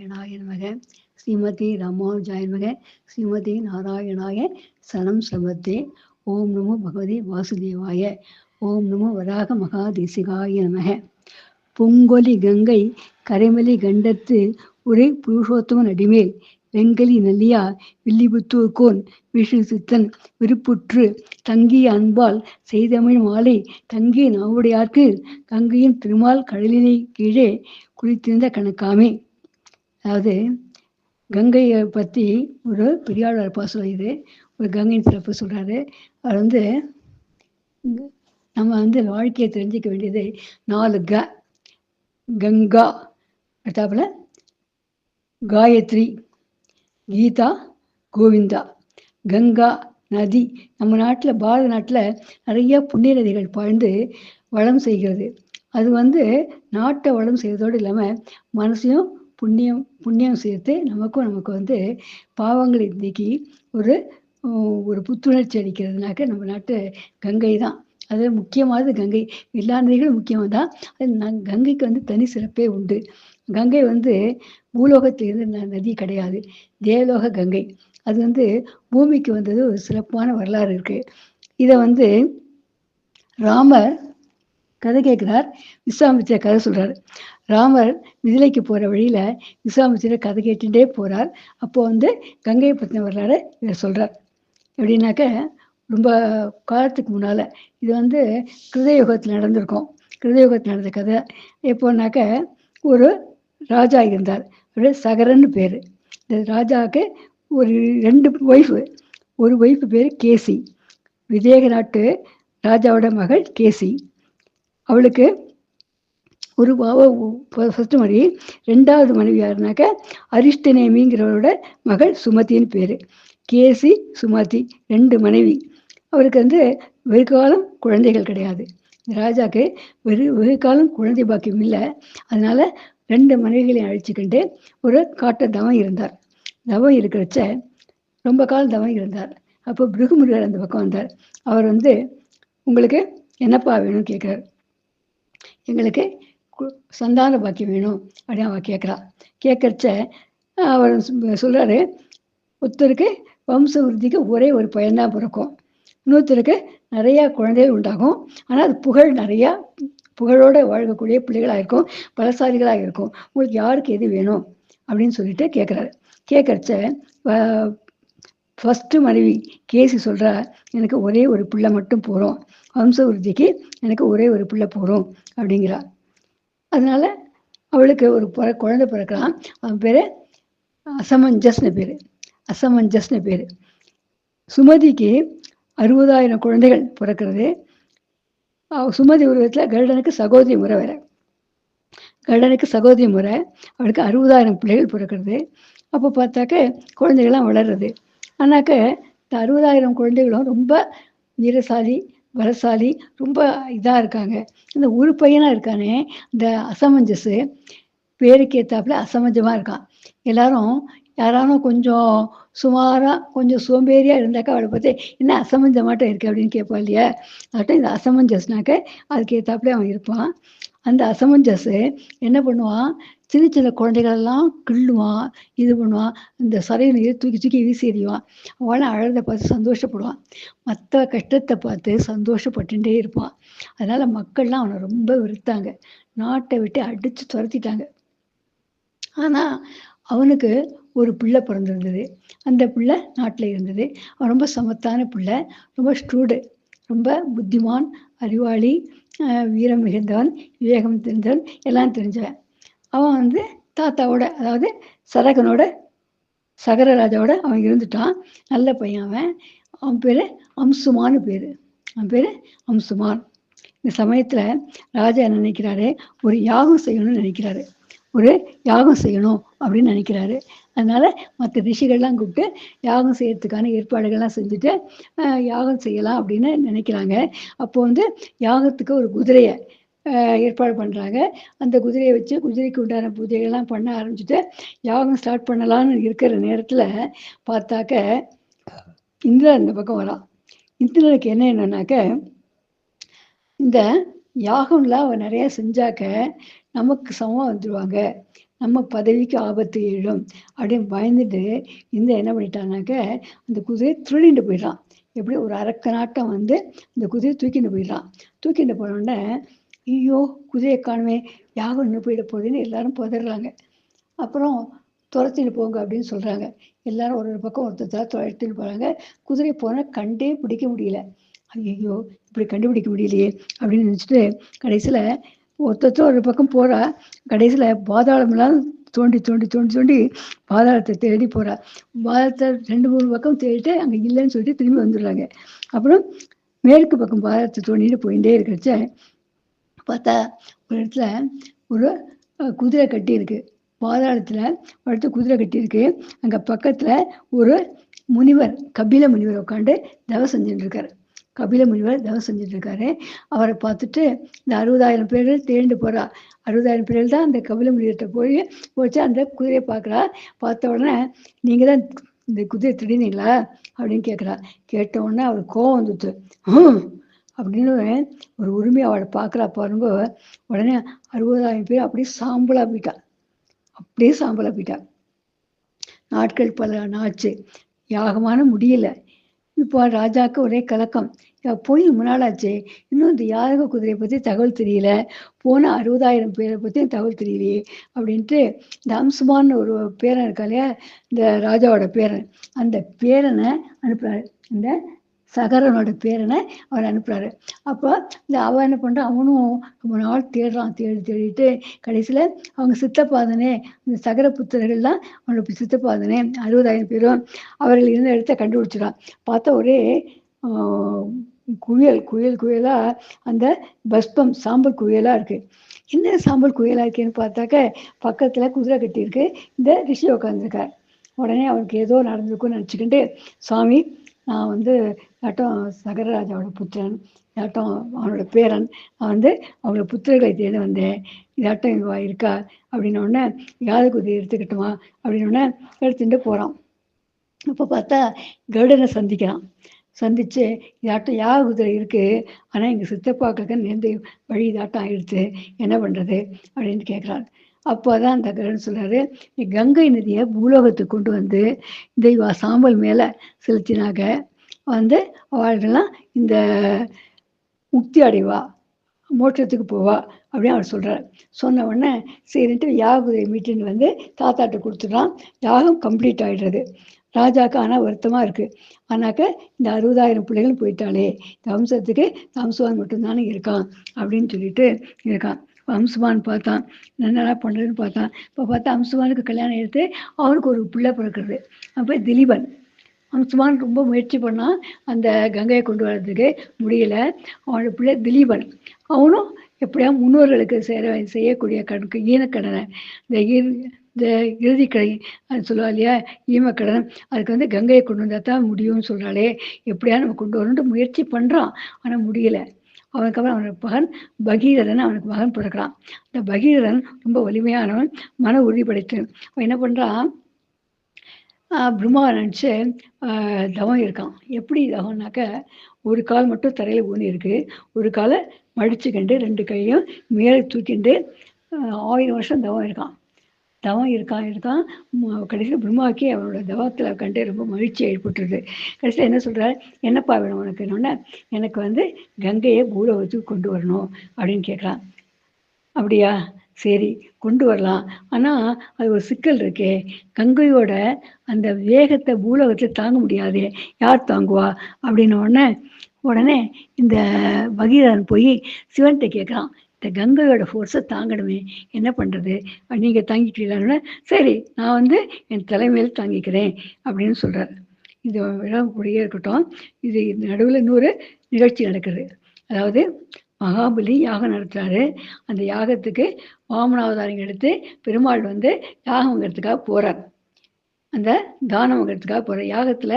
நாராயணாய நமக ஸ்ரீமதி ராமானுஜாய நமக ஸ்ரீமதி நாராயணாய சரம் சமத்தே ஓம் நமோ பகவதி வாசுதேவாய. ஓம் நமோ வராக மகாதேசிகாய நமக. பொங்கொலி கங்கை கரைமலி கண்டத்து ஒரே புருஷோத்தமன் அடிமேல் வெங்கலி நல்லியா வில்லிபுத்தூர் கோன் விஷு சித்தன் விருப்புற்று தங்கிய அன்பால் செய்தமிழ் மாலை தங்கிய நாவுடையார்க்கு கங்கையின் திருமால் கடலினை கீழே குளித்திருந்த கணக்காமே அதாவது கங்கையை பற்றி ஒரு பெரியாளர் பா சொல்லியது ஒரு கங்கையின் சிறப்பு சொல்கிறாரு அவர் வந்து நம்ம வந்து வாழ்க்கையை தெரிஞ்சிக்க வேண்டியது நாலு க கங்கா அடுத்தாப்புல காயத்ரி கீதா கோவிந்தா. கங்கா நதி நம்ம நாட்டில் பாரத நாட்டில் நிறைய புண்ணிய நதிகள் பாய்ந்து வளம் செய்கிறது. அது வந்து நாட்டை வளம் செய்வதோடு இல்லாமல் மனசையும் புண்ணியம் புண்ணியம் சேர்த்து நமக்கும் நமக்கு வந்து பாவங்களை நீக்கி ஒரு ஒரு புத்துணர்ச்சி அளிக்கிறதுனாக்க நம்ம நாட்டு கங்கை தான். அது முக்கியமானது கங்கை. எல்லா நதிகளும் முக்கியமாக தான் அது கங்கைக்கு வந்து தனி சிறப்பே உண்டு. கங்கை வந்து பூலோகத்திலிருந்து நதி கிடையாது. தேவலோக கங்கை. அது வந்து பூமிக்கு வந்தது ஒரு சிறப்பான வரலாறு இருக்கு. இதை வந்து ராமர் கதை கேட்குறார் விஸ்வாமித்திர கதை சொல்கிறார் ராமர் விதிலைக்கு போகிற வழியில் விஸ்வாமித்திர கதை கேட்டுட்டே போகிறார் அப்போ வந்து கங்கையை பத்தின வரலாறு இவர் சொல்கிறார் எப்படின்னாக்க ரொம்ப காலத்துக்கு முன்னால் இது வந்து கிருதயுகத்தில் நடந்திருக்கும். கிருதயுகத்தில் நடந்த கதை. எப்போனாக்க ஒரு ராஜா இருந்தார். ஒரு சகரன்னு பேர். இந்த ராஜாவுக்கு ஒரு ரெண்டு ஒய்ஃபு ஒரு ஒய்ஃபு பேர் கேசி. விதேக நாட்டு ராஜாவோட மகள் கேசி. அவளுக்கு ஒரு ஃபஸ்ட்டு மனைவி ரெண்டாவது மனைவி யாருனாக்க அரிஷ்டநேமிங்கிறவரோட மகள் சுமதின்னு பேர். கேசி சுமதி ரெண்டு மனைவி. அவருக்கு வந்து வெகு காலம் குழந்தைகள் கிடையாது. ராஜாக்கு வெறு வெகு காலம் குழந்தை பாக்கியம் இல்லை. அதனால ரெண்டு மனைவிகளையும் அழைச்சிக்கிண்டு ஒரு காட்டை தவம் இருந்தார். தவம் இருக்கிறச்ச ரொம்ப காலம் தவம் இருந்தார். அப்போ பிருகுமுருகர் அந்த பக்கம் வந்தார். அவர் வந்து உங்களுக்கு என்னப்பா வேணும்னு கேட்குறாரு எங்களுக்கு சந்தான பாக்கியம் வேணும் அப்படின்னு அவள் கேட்குறா கேட்குறச்ச அவர் சொல்கிறாரு ஒருத்தருக்கு வம்ச விருத்திக்கு ஒரே ஒரு பையன்தான் பிறக்கும். இன்னொருத்தருக்கு நிறையா குழந்தைகள் உண்டாகும். ஆனால் அது புகழ் நிறையா புகழோடு வாழ்க்கக்கூடிய பிள்ளைகளாக இருக்கும் பலசாலிகளாக இருக்கும் உங்களுக்கு யாருக்கு எது வேணும் அப்படின்னு சொல்லிட்டு கேட்குறாரு கேட்குறச்ச ஃபஸ்ட்டு மனைவி கேசி சொல்கிறா எனக்கு ஒரே ஒரு பிள்ளை மட்டும் போகிறோம் வம்ச உறுதிக்கு எனக்கு ஒரே ஒரு பிள்ளை போகிறோம் அப்படிங்கிறா அதனால அவளுக்கு ஒரு பிற குழந்தை பிறக்கலாம். அவன் பேர் அசமஞ்சஸ்னு பேர். அசமஞ்சஸ்னு பேர். சுமதிக்கு அறுபதாயிரம் குழந்தைகள் பிறக்கிறது. சுமதி உருவத்தில் கருடனுக்கு சகோதரி முறை வேற. கருடனுக்கு சகோதரி முறை அவளுக்கு அறுபதாயிரம் பிள்ளைகள் பிறக்கிறது. அப்போ பார்த்தாக்க குழந்தைகள்லாம் வளர்றது. ஆனாக்க இந்த அறுபதாயிரம் குழந்தைகளும் ரொம்ப வீரசாலி பலசாலி ரொம்ப இதாக இருக்காங்க. இந்த ஒரு பையனாக இருக்கானே இந்த அசமஞ்சஸு பேருக்கு ஏற்றாப்புல அசமஞ்சமாக இருக்கான். எல்லாரும் யாராலும் கொஞ்சம் சுமாராக கொஞ்சம் சோம்பேறியாக இருந்தாக்கா அவளை பார்த்து என்ன அசமஞ்சமாட்டம் இருக்குது அப்படின்னு கேட்பா இல்லையா? அதாட்டம் இந்த அசமஞ்சஸ்னாக்க அதுக்கு ஏற்றாப்புல அவன் இருப்பான். அந்த அசமஞ்சஸ் என்ன பண்ணுவான்? சின்ன சின்ன குழந்தைகளெல்லாம் கிள்ளுவான் இது பண்ணுவான் இந்த சரையிலேயே தூக்கி தூக்கி வீசி எறிவான் அவனை அழகை பார்த்து சந்தோஷப்படுவான் மற்ற கஷ்டத்தை பார்த்து சந்தோஷப்பட்டுட்டே இருப்பான் அதனால் மக்கள்லாம் அவனை ரொம்ப வெறுத்தாங்க. நாட்டை விட்டு அடித்து துரத்திட்டாங்க. ஆனால் அவனுக்கு ஒரு பிள்ளை பிறந்திருந்தது. அந்த பிள்ளை நாட்டில் இருந்தது. அவன் ரொம்ப சமத்தான பிள்ளை ரொம்ப ஸ்டூடு ரொம்ப புத்திமான் அறிவாளி வீரம் மிகுந்தவன் விவேகம் தெரிந்தவன் எல்லாம் தெரிஞ்சவன். அவன் வந்து தாத்தாவோட அதாவது சரகனோட சகரராஜாவோட அவன் இருந்துட்டான். நல்ல பையன் அவன். அவன் பேர் அம்சுமான்னு பேர். அவன் பேர் அம்சுமான். இந்த சமயத்தில் ராஜா என்ன நினைக்கிறாரு? ஒரு யாகம் செய்யணும்னு நினைக்கிறாரு. ஒரு யாகம் செய்யணும் அப்படின்னு நினைக்கிறாரு. அதனால மற்ற ரிஷிகள்லாம் கூப்பிட்டு யாகம் செய்யறதுக்கான ஏற்பாடுகள்லாம் செஞ்சுட்டு யாகம் செய்யலாம் அப்படின்னு நினைக்கிறாங்க. அப்போ வந்து யாகத்துக்கு ஒரு குதிரையை ஏற்பாடு பண்ணுறாங்க அந்த குதிரையை வச்சு குதிரைக்கு உண்டான பூஜைகள்லாம் பண்ண ஆரம்பிச்சுட்டு யாகம் ஸ்டார்ட் பண்ணலான்னு இருக்கிற நேரத்தில் பார்த்தாக்க இந்திரன் இந்த பக்கம் வரா. இந்திரனுக்கு என்ன என்னன்னாக்க இந்த யாகம்லாம் அவன் நிறைய செஞ்சாக்க நமக்கு சமமாக வந்துடுவாங்க நம்ம பதவிக்கு ஆபத்து எழும் அப்படின்னு பயந்துட்டு இந்த என்ன பண்ணிட்டானாக்க அந்த குதிரையை திருடிட்டு போயிடுறான் எப்படி ஒரு அரக்க நாட்டம் வந்து இந்த குதிரையை தூக்கிட்டு போயிடுறான் தூக்கிட்டு போனோடனே ஐயோ குதிரையை காணுமே யாகம் இன்னும் போயிட போகுதுன்னு எல்லாரும் புதறாங்க அப்புறம் துரத்திட்டு போங்க அப்படின்னு சொல்கிறாங்க எல்லாரும் ஒரு ஒரு பக்கம் ஒருத்தர் துரத்திட்டு போகிறாங்க குதிரை போனால் கண்டே பிடிக்க முடியல. ஐயோ இப்படி கண்டுபிடிக்க முடியலையே அப்படின்னு நினச்சிட்டு கடைசியில் ஒருத்தர் ஒரு பக்கம் போகிறா கடைசியில் பாதாளம்லாம் தோண்டி தோண்டி தோண்டி தோண்டி பாதாளத்தை தேடி போகிறா பாதாளத்தை ரெண்டு மூணு பக்கம் தேடிட்டு அங்கே இல்லைன்னு சொல்லிட்டு திரும்பி வந்துடுறாங்க. அப்புறம் மேற்கு பக்கம் பாதாளத்தை தோண்டிட்டு போயிட்டே இருக்கிறச்ச பார்த்தா ஒரு இடத்துல ஒரு குதிரை கட்டி இருக்கு. பாதாளத்தில் ஒரு இடத்துல குதிரை கட்டி இருக்கு. அங்கே பக்கத்தில் ஒரு முனிவர் கபில முனிவர் உட்காந்து தவம் செஞ்சுட்டு இருக்காரு. கபில முனிவர் தவம் செஞ்சுட்டு இருக்காரு. அவரை பார்த்துட்டு இந்த அறுபதாயிரம் பேர் தேண்டு போறா. அறுபதாயிரம் பேர் தான் அந்த கபில முனிவர்கிட்ட போய் போச்சு அந்த குதிரையை பார்க்குறா. பார்த்த உடனே நீங்கள் தான் இந்த குதிரை திடீர்னீங்களா அப்படின்னு கேட்குறா. கேட்ட உடனே அவர் கோவம் வந்துட்டு அப்படின்னு ஒரு உரிமை அவளை பார்க்குறா பாருங்க. உடனே அறுபதாயிரம் பேர் அப்படியே சாம்பலாக போயிட்டா அப்படியே சாம்பலாக போயிட்டா நாட்கள் பல நாச்சு. யாகமான முடியல. இப்போ ராஜாவுக்கு ஒரே கலக்கம். போய் ரொம்ப ஆச்சு இன்னும் இந்த யாதக குதிரையை பற்றி தகவல் தெரியல. போன அறுபதாயிரம் பேரை பற்றியும் தகவல் தெரியலையே அப்படின்ட்டு இந்த அம்சுமான் ஒரு பேரன் இருக்கா இல்லையா? இந்த ராஜாவோட பேரன். அந்த பேரனை அனுப்புறாரு. இந்த சகரனோட பேரனை அவர் அனுப்புறாரு. அப்போ இந்த அவன் என்ன பண்ணுறான் அவனும் ரொம்ப நாள் தேடுறான் தேடி தேடிட்டு கடைசியில் அவங்க சித்தப்பாதனே இந்த சகர புத்திரர்கள்லாம் அவனோட சித்தப்பாதனே அறுபதாயிரம் பேரும் அவர்கள் இருந்த இடத்த கண்டுபிடிச்சிடான் பார்த்தா ஒரே குயல் குயல் குயலாக அந்த பஸ்பம் சாம்பல் குயலாக இருக்கு. என்ன சாம்பல் குயலாக இருக்கேன்னு பார்த்தாக்க பக்கத்துல குதிரை கட்டியிருக்கு இந்த ரிஷி உட்காந்துருக்கார் உடனே அவருக்கு ஏதோ நடந்திருக்கும்னு நினச்சிக்கிட்டு சுவாமி நான் வந்து யாட்டம் சகரராஜாவோட புத்திரன் யாட்டம் அவனோட பேரன் நான் வந்து அவங்கள புத்திரர்களை தேடி வந்தேன். இதாட்டம் இங்கே இருக்கா? அப்படின்ன உடனே யாரு குதிரை எடுத்துக்கிட்டுமா? அப்படின்ன உடனே எடுத்துட்டு போகிறான் இப்போ பார்த்தா கருடனை சந்திக்கிறான். சந்திச்சு இதாட்டம் யாக குதிரை இருக்கு? ஆனால் எங்கள் சித்தப்பாக்களுக்கு நேர்ந்த வழி இதாட்டம் ஆயிடுச்சு. என்ன பண்ணுறது அப்படின்னு கேட்குறாரு அப்போ தான் அந்த கருடன் சொல்கிறாரு கங்கை நதியை பூலோகத்துக்கு கொண்டு வந்து இந்த சாம்பல் மேலே செலுத்தினாங்க வந்து அவர்கள்லாம் இந்த முக்தி அடைவா மோட்சத்துக்கு போவா அப்படின்னு அவர் சொல்கிறார் சொன்ன உடனே சரின்ட்டு யாகுதை மீட்டின்னு வந்து தாத்தாட்ட கொடுத்துட்றான் யாகம் கம்ப்ளீட் ஆகிடுறது ராஜாக்கு ஆனால் வருத்தமாக இருக்குது ஆனாக்க இந்த அறுபதாயிரம் பிள்ளைகளும் போயிட்டாலே இந்த வம்சத்துக்கு வம்சவான் மட்டும்தானே இருக்கான் அப்படின்னு சொல்லிட்டு இருக்கான். வம்சுவான் பார்த்தான். என்னடா பண்ணுறதுன்னு பார்த்தான். இப்போ பார்த்தா அம்சுவானுக்கு கல்யாணம் எடுத்து அவனுக்கு ஒரு பிள்ளை பிறக்கிறது அப்போ திலீபன் அம்சுமான் ரொம்ப முயற்சி பண்ணான் அந்த கங்கையை கொண்டு வர்றதுக்கு முடியல. அவனோட பிள்ளை திலீபன். அவனும் எப்படியா முன்னோர்களுக்கு சேர செய்யக்கூடிய கணக்கு ஈனக்கடனை இந்த ஈர் இந்த இறுதிக்கடை அது சொல்லுவா இல்லையா ஈமக்கடன் அதுக்கு வந்து கங்கையை கொண்டு வந்தால் தான் முடியும்னு சொல்கிறாளே எப்படியா நம்ம கொண்டு வரணுன்ட்டு முயற்சி பண்ணுறான் ஆனால் முடியல. அவனுக்கு அப்புறம் அவனுக்கு மகன் பகீரதன் அவனுக்கு மகன் பிறக்கிறான். இந்த பகீரதன் ரொம்ப வலிமையானவன் மன உறுதி அவன் என்ன பண்ணுறான் பிரம்மா நினச்சி தவம் இருக்கான். எப்படி தவம்னாக்க ஒரு கால் மட்டும் தரையில் ஊனி இருக்கு. ஒரு காலை மடிச்சுக்கிண்டு ரெண்டு கையும் மேலே தூக்கிண்டு ஆயிரம் வருஷம் தவம் இருக்கான். தவம் இருக்கான் இருக்கான். கடைசியில் பிரம்மாவுக்கு அவனோட தவத்தில் கண்டு ரொம்ப மகிழ்ச்சி ஏற்பட்டுருது. கடைசியில் என்ன சொல்கிறார் என்னப்பா வேணும் உனக்கு? எனக்கு வந்து கங்கையை பூலோகத்துக்கு கொண்டு வரணும். அப்படின்னு கேட்குறான் அப்படியா? சரி கொண்டு வரலாம். ஆனால் அது ஒரு சிக்கல் இருக்கே. கங்கையோட அந்த வேகத்தை பூலோகத்தில் தாங்க முடியாது. யார் தாங்குவா? அப்படின்ன உடனே உடனே இந்த பகீரன் போய் சிவன்கிட்ட கேட்குறான். இந்த கங்கையோட ஃபோர்ஸை தாங்கணுமே. என்ன பண்ணுறது நீங்கள் தாங்கிக்கிறீங்களா சரி நான் வந்து என் தலைமையில் தாங்கிக்கிறேன் அப்படின்னு சொல்கிறார் இது விழா கூடயே இருக்கட்டும். இது நடுவில் இன்னொரு நிகழ்ச்சி நடக்குது. அதாவது மகாபலி யாகம் நடத்துறாரு. அந்த யாகத்துக்கு வாமனாவதாரம் எடுத்து பெருமாள் வந்து யாகம் வாங்கிறதுக்காக போறார். அந்த தானம் வாங்கிறதுக்காக போறார் யாகத்துல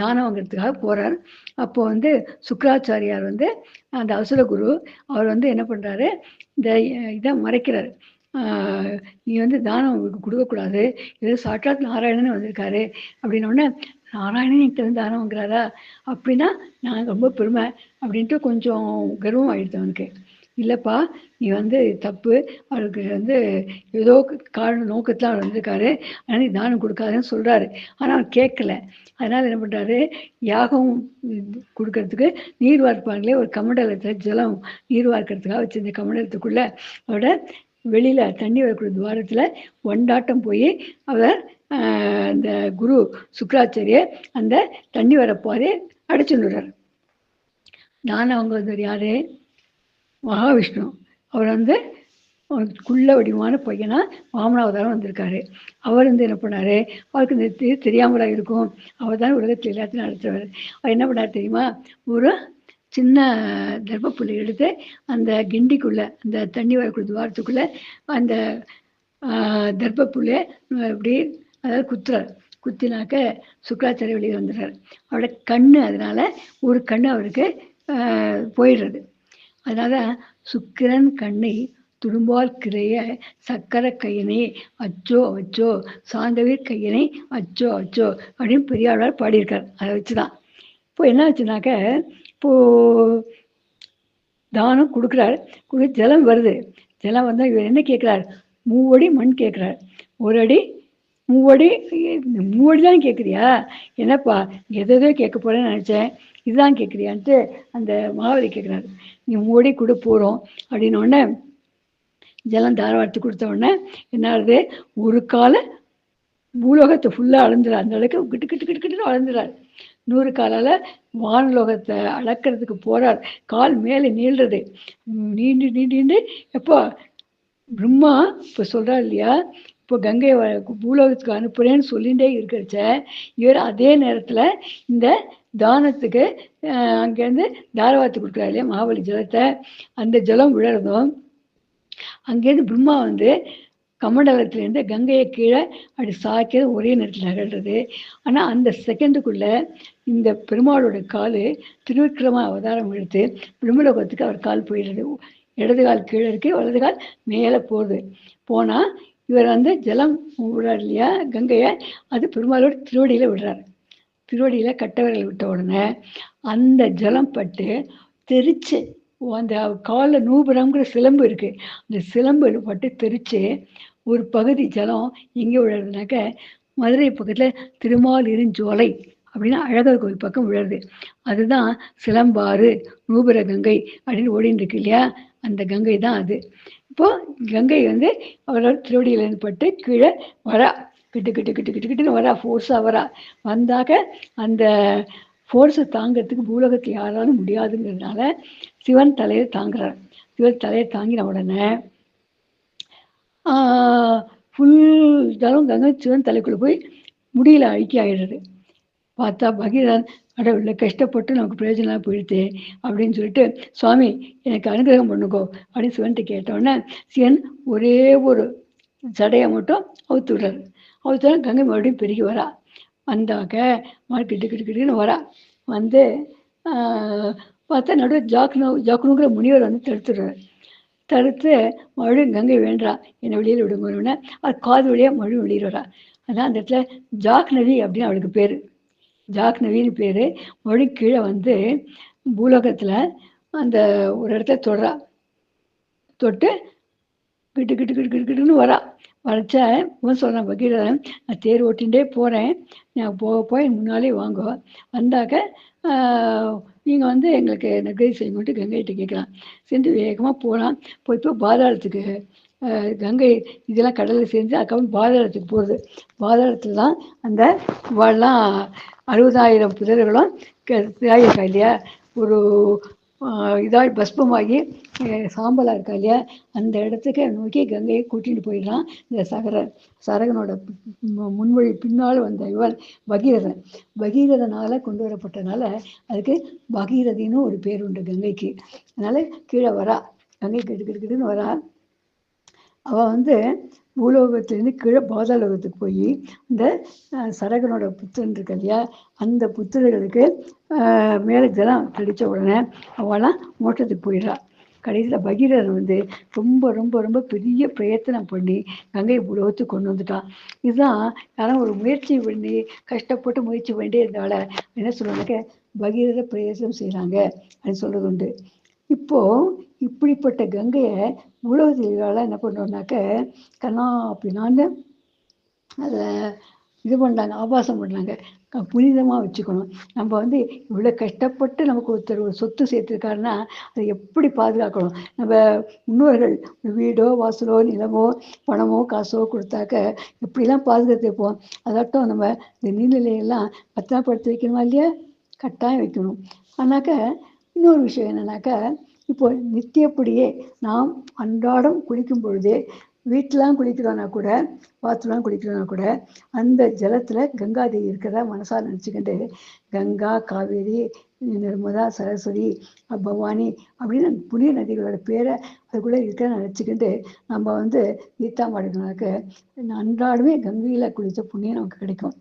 தானம் வாங்கிறதுக்காக போறார். அப்போ வந்து சுக்கராச்சாரியார் வந்து அந்த அசுரகுரு அவர் வந்து என்ன பண்றாரு? இந்த இதை மறைக்கிறார். நீ வந்து தானம் உங்களுக்கு கொடுக்கக்கூடாது. இது சாட்சாத் நாராயணன் வந்திருக்காரு. அப்படின்ன நாராயணன் என்கிட்ட வந்து ஆரம்பிக்கிறாரா? அப்படின்னா நான் ரொம்ப பெருமை அப்படின்ட்டு கொஞ்சம் கர்வம் ஆயிடுது அவனுக்கு. இல்லைப்பா நீ வந்து தப்பு. அவருக்கு வந்து ஏதோ காரண நோக்கத்தில் அவர் வந்திருக்காரு. ஆனால் நீ தானம் கொடுக்காதுன்னு சொல்கிறாரு ஆனால் அவர் கேட்கல. அதனால் என்ன பண்ணுறாரு யாகம் கொடுக்கறதுக்கு நீர் வார்ப்பாங்களே ஒரு கமண்டலத்தில் ஜலம் நீர் வார்க்கறதுக்காக வச்சிருந்த கமண்டலத்துக்குள்ளே அவரோட வெளியில் தண்ணி வரக்கூடிய துவாரத்தில் ஒண்டாட்டம் போய் அவர் அந்த குரு சுக்கராச்சாரியர் அந்த தண்ணி வர பாதையை அடைச்சுடுறார் தானம் அவங்க வந்தவர் யாரு? மகாவிஷ்ணு. அவர் வந்து குள்ள வடிவமான பையனா வாமனாவதாரம் வந்திருக்காரு. அவர் வந்து என்ன பண்ணாரு? அவருக்கு இந்த இது தெரியாமலா இருக்கும். அவர் தான் உலகத்தில் எல்லாத்தையும் நடத்துவார். அவர் என்ன பண்ணார் தெரியுமா? ஒரு சின்ன தர்மப்புள்ளி எடுத்து அந்த கிண்டிக்குள்ள அந்த தண்ணி வரக்கூடிய துவாரத்துக்குள்ள அந்த ஆஹ், இப்படி அப்படி அதாவது குத்துறார். குத்தினாக்க சுக்கராச்சாரிய வெளியே வந்துடுறார். அவரோட கண்ணு அதனால ஒரு கண்ணு அவருக்கு போயிடுறது. அதனால சுக்கிரன் கண்ணை துடும்பால் கிரைய சக்கர கையனை அச்சோ அச்சோ சாந்தவீர் கையனை அச்சோ அச்சோ அப்படின்னு பெரியாழ்வார் பாடியிருக்கார். அதை வச்சு தான் இப்போ என்ன ஆச்சுனாக்க இப்போ தானம் கொடுக்குறாரு. கொடுக்க ஜலம் வருது. ஜலம் வந்தால் இவர் என்ன கேட்குறாரு? மூவடி மண் கேட்குறாரு. ஒரு அடி மூவடி மூவடி தான் கேட்குறியா என்னப்பா எதோ கேட்க போறேன்னு நினச்சேன். இதுதான் கேட்குறியான்ட்டு அந்த மாவதி கேட்குறாரு நீ மூவடி கூட போகிறோம் அப்படின்ன உடனே ஜலம் தாரவாரத்து கொடுத்த உடனே என்ன ஆகுது ஒரு கால பூலோகத்தை ஃபுல்லாக அளந்துறாரு அந்த அளவுக்கு கிட்டு கிட்டு கிட்டு கிட்டுன்னு அளந்துறார் நூறு காலால வானலோகத்தை அளக்கிறதுக்கு போறார். கால் மேலே நீள்றது. நீண்டு நீண்டு. எப்போ பிரம்மா இப்போ சொல்றாரு இல்லையா? இப்போ கங்கை பூலோகத்துக்கு அனுப்புறேன்னு சொல்லிகிட்டே இருக்கிறச்ச இவர் அதே நேரத்தில் இந்த தானத்துக்கு அங்கேருந்து தாரவாத்து கொடுக்குறாரு இல்லையா மகாபலி ஜலத்தை அந்த ஜலம் விழறதும் அங்கேருந்து பிரம்மா வந்து கமண்டலத்திலேருந்து கங்கையை கீழே அப்படி சாய்க்கிறது ஒரே நேரத்தில் நகழ்றது. ஆனால் அந்த செகண்டுக்குள்ளே இந்த பெருமாளோட கால் திருவிக்கிரமா அவதாரம் எடுத்து பிரம்மலோகத்துக்கு அவர் கால் போயிடுறது இடது கால் கீழே இருக்கு வலது கால் மேலே போகுது. போனால் இவர் வந்து ஜலம் விடுறார் இல்லையா கங்கையை அது பெருமாளோட திருவடியில் விடுறாரு. திருவடியில் கட்டவர்கள் விட்ட உடனே அந்த ஜலம் பட்டு தெரிச்சு அந்த காலில் நூபுரம்ங்கிற சிலம்பு இருக்குது அந்த சிலம்பு பட்டு தெரிச்சு ஒரு பகுதி ஜலம் எங்கே விழுறதுனாக்க மதுரை பக்கத்தில் திருமால் இருஞ்சோலை அப்படின்னு அழகர் கோயில் பக்கம் விழுறது. அதுதான் சிலம்பாறு நூபுர கங்கை அப்படின்னு ஓடின்னு இருக்கு இல்லையா? அந்த கங்கை தான் அது. இப்போ கங்கை வந்து அவரோட திருவடியிலேருந்து பட்டு கீழே வரா கிட்டு கிட்டு கிட்டு கிட்டு கிட்டுன்னு வரா ஃபோர்ஸாக வரா. வந்தாக்க அந்த ஃபோர்ஸை தாங்கிறதுக்கு பூலோகத்தில் யாராலும் முடியாதுங்கிறதுனால சிவன் தலையை தாங்குறார். சிவன் தலையை தாங்கின உடனே ஃபுல் ஜலம் கங்கை சிவன் தலைக்குள்ளே போய் முடியல அழுக்கி ஆயிடுறது. பார்த்தா பகீரன் அட இவ்வளோ கஷ்டப்பட்டு நமக்கு பிரயோஜனம் போயிடுது அப்படின்னு சொல்லிட்டு சுவாமி எனக்கு அனுகிரகம் பண்ணுங்கோ அப்படின்னு சிவன்ட்டு கேட்டோடனே சிவன் ஒரே ஒரு ஜடையை மட்டும் அவுத்து விடுறாரு அவுத்து கங்கை மறுபடியும் பெருகி வரா. வந்தாக்க மாடு கிட்டு கிட்டு கிட்டுன்னு வரா. வந்து பார்த்தா நடுவே ஜாக்னு ஜாக்னுங்கிற முனிவர் வந்து தடுத்துடுறாரு. தடுத்து மறுபடியும் கங்கை வேண்டா என்னை வெளியில் விடுங்கன்னு அது காது வழியாக மறுபடியும் வெளியிடுறா வரா. அதான் அந்த இடத்துல ஜாக்னவி அப்படின்னு அவளுக்கு பேர். ஜாக்னவின்னு பேர். மொழி கீழே வந்து பூலோகத்தில் அந்த ஒரு இடத்துல தொடரா தொட்டு கிட்டு கிட்டு கிட்டு கிட்டு கிட்டுன்னு வரா வரைச்ச இவன் சொல்கிறான் பகீரன் நான் தேர் ஓட்டிகிட்டே போகிறேன் நான் போக போய் முன்னாலே வாங்க. வந்தாக்க நீங்கள் வந்து எங்களுக்கு நகரி மட்டும் கங்கைகிட்ட கேட்கலாம் சேர்ந்து வேகமாக போகலாம் போய் போய் பாதாளத்துக்கு கங்கை இதெல்லாம் கடலில் சேர்ந்து அதுக்கப்புறம் பாதாளத்துக்கு போகிறது பாதாளத்தில் தான் அந்த வாழலாம் அறுபதாயிரம் புதர்களும் இருக்கா இல்லையா? ஒரு இதாக பஸ்பமாகி சாம்பலாக இருக்கா இல்லையா? அந்த இடத்துக்கு நோக்கி கங்கையை கூட்டிகிட்டு போயிடலாம். இந்த சகரன் சரகனோட முன்மொழி பின்னால் வந்த இவன் பகீரதன். பகீரதனால் கொண்டு வரப்பட்டனால அதுக்கு பகீரதின்னு ஒரு பேர் உண்டு கங்கைக்கு. அதனால் கீழே வரா. கங்கை கிட்டு வரா. அவ வந்து பூலோகத்திலேருந்து கீழே பாதாளோகத்துக்கு போய் இந்த சரகனோட புத்திரன் இருக்கு இல்லையா அந்த புத்திரர்களுக்கு மேலே ஜலம் தெளித்த உடனே அவளாம் மோட்டத்துக்கு போயிடுறா. கடைசியில் பகீரதன் வந்து ரொம்ப ரொம்ப ரொம்ப பெரிய பிரயத்தனம் பண்ணி கங்கை பூலோகத்துக்கு கொண்டு வந்துட்டான் இதுதான் யாரும் ஒரு முயற்சி பண்ணி கஷ்டப்பட்டு முயற்சி பண்ணிட்டே இருந்தால என்ன சொல்லுவாங்க பகீரத பிரயத்தனம் செய்கிறாங்க அப்படின்னு சொல்கிறது உண்டு. இப்போது இப்படிப்பட்ட கங்கையை உலகத்தில் என்ன பண்ணுறோம்னாக்க கண்ணா அப்படின்னான்னு அதை இது பண்ணாங்க ஆபாசம் பண்ணாங்க புனிதமாக வச்சுக்கணும். நம்ம வந்து இவ்வளோ கஷ்டப்பட்டு நமக்கு ஒருத்தர் ஒரு சொத்து சேர்த்துருக்காருன்னா அதை எப்படி பாதுகாக்கணும்? நம்ம முன்னோர்கள் வீடோ வாசலோ நிலமோ பணமோ காசோ கொடுத்தாக்க எப்படிலாம் பாதுகாத்து வைப்போம்? நம்ம இந்த நீர்நிலையெல்லாம் பத்திரப்படுத்தி வைக்கணுமா இல்லையா? கட்டாயம் வைக்கணும். ஆனாக்க இன்னொரு விஷயம் என்னன்னாக்கா இப்போ நித்தியப்படியே நாம் அன்றாடம் குளிக்கும் பொழுதே வீட்டிலாம் குளிக்கிறோன்னா கூட பாத்ரூம்லாம் குளிக்கிறோன்னா கூட அந்த ஜலத்தில் கங்காதேவி இருக்கிறதா மனசாக நினச்சிக்கிட்டு கங்கா காவேரி நிர்மதா சரஸ்வதி பவானி அப்படின்னு புனித நதிகளோட பேரை அதுக்குள்ளே இருக்கிற நினச்சிக்கிட்டு நம்ம வந்து தீர்த்தம் எடுக்கணுனாக்க அன்றாடமே கங்கையில் குளித்த புண்ணியம் நமக்கு கிடைக்கும்.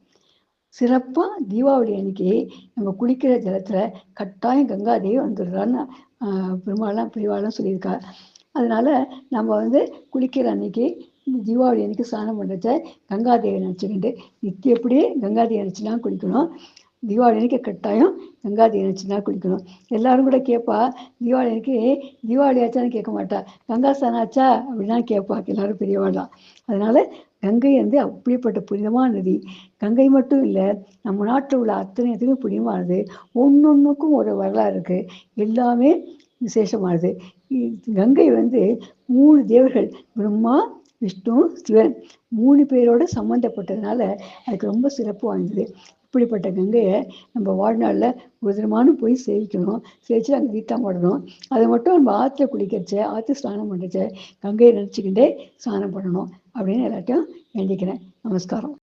சிறப்பாக தீபாவளி அன்னைக்கு நம்ம குளிக்கிற ஜலத்தில் கட்டாயம் கங்காதேவி வந்துடுறான்னு பெருமாள்லாம் பெரியவாள்லாம் சொல்லியிருக்கா. அதனால் நம்ம வந்து குளிக்கிற அன்னைக்கு தீபாவளி அன்னைக்கு ஸ்நானம் பண்ணுறச்ச கங்காதேவி நினச்சிக்கிட்டு நித்தியப்படியே கங்காதேவி நினச்சினா குளிக்கணும். தீபாவளி அன்னைக்கு கட்டாயம் கங்காதேவி நினச்சினா குளிக்கணும். எல்லாரும் கூட கேட்பா தீபாவளி அன்றைக்கி தீபாவளி ஆச்சான்னு கேட்க மாட்டா. கங்கா ஸ்நானம் ஆச்சா அப்படின்னா கேட்பா எல்லாரும் பெரியவாள்லாம் அதனால் கங்கை வந்து அப்படிப்பட்ட புனிதமான நதி. கங்கை மட்டும் இல்லை நம்ம நாட்டில் உள்ள அத்தனை எதுவுமே புனிதமானது. ஒன்னொன்றுக்கும் ஒரு வரலாறு இருக்குது எல்லாமே விசேஷமானது. கங்கை வந்து மூணு தேவர்கள் பிரம்மா விஷ்ணு சிவன். மூணு பேரோட சம்மந்தப்பட்டதுனால அதுக்கு ரொம்ப சிறப்பு வாய்ந்தது. இப்படிப்பட்ட கங்கையை நம்ம வாழ்நாளில் ஒரு போய் சேவிக்கணும். சேவிச்சு அங்கே தீர்த்தம் போடணும். அதை மட்டும் நம்ம ஆற்றுல குளிக்கிறச்ச ஆற்று ஸ்நானம் பண்ணுறச்ச கங்கையை நினச்சிக்கிட்டே ஸ்நானம் பண்ணணும் அப்படின்னு எல்லாத்தையும் வேண்டிக்கிறேன். நமஸ்காரம்.